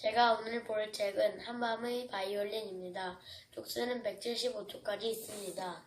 제가 오늘 볼 책은 한밤의 바이올린입니다. 족수는 175초까지 있습니다.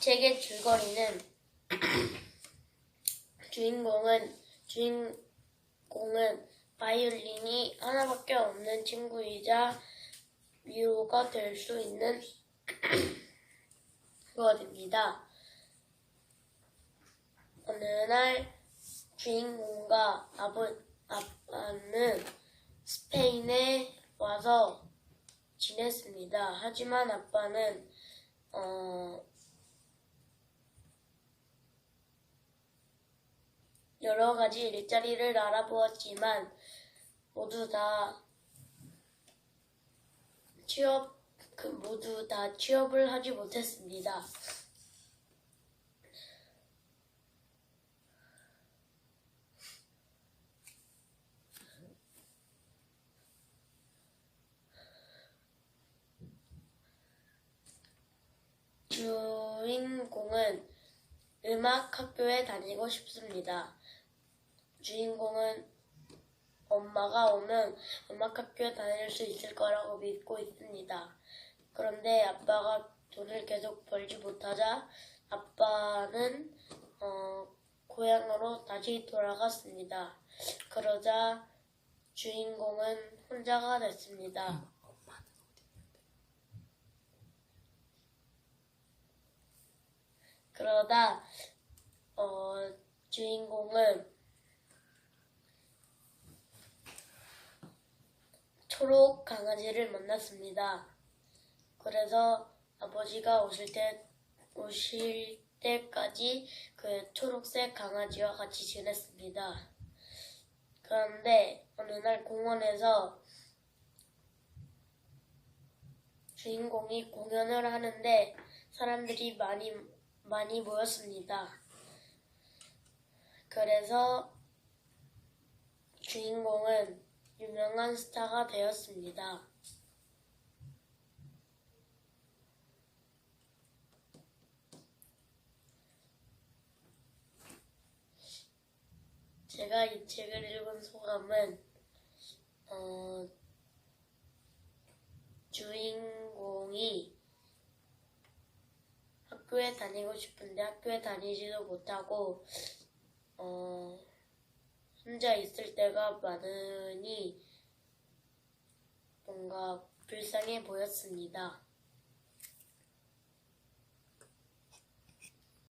책의 줄거리는 주인공은 주인공은 바이올린이 하나밖에 없는 친구이자 위로가 될 수 있는 것입니다. 어느 날 주인공과 아버, 아빠는 스페인에 와서 지냈습니다. 하지만 아빠는 어, 여러 가지 일자리를 알아보았지만 모두 다 취업 그 모두 다 취업을 하지 못했습니다. 주인공은 음악 학교에 다니고 싶습니다. 주인공은 엄마가 오면 음악 학교에 다닐 수 있을 거라고 믿고 있습니다. 그런데 아빠가 돈을 계속 벌지 못하자 아빠는 어, 고향으로 다시 돌아갔습니다. 그러자 주인공은 혼자가 됐습니다. 그러다 어, 주인공은 초록 강아지를 만났습니다. 그래서 아버지가 오실 때 오실 때까지 그 초록색 강아지와 같이 지냈습니다. 그런데 어느 날 공원에서 주인공이 공연을 하는데 사람들이 많이 많이 모였습니다. 그래서 주인공은 유명한 스타가 되었습니다. 제가 이 책을 읽은 소감은 어, 주인공이 학교에 다니고 싶은데 학교에 다니지도 못하고 어, 혼자 있을 때가 많으니 뭔가 불쌍해 보였습니다.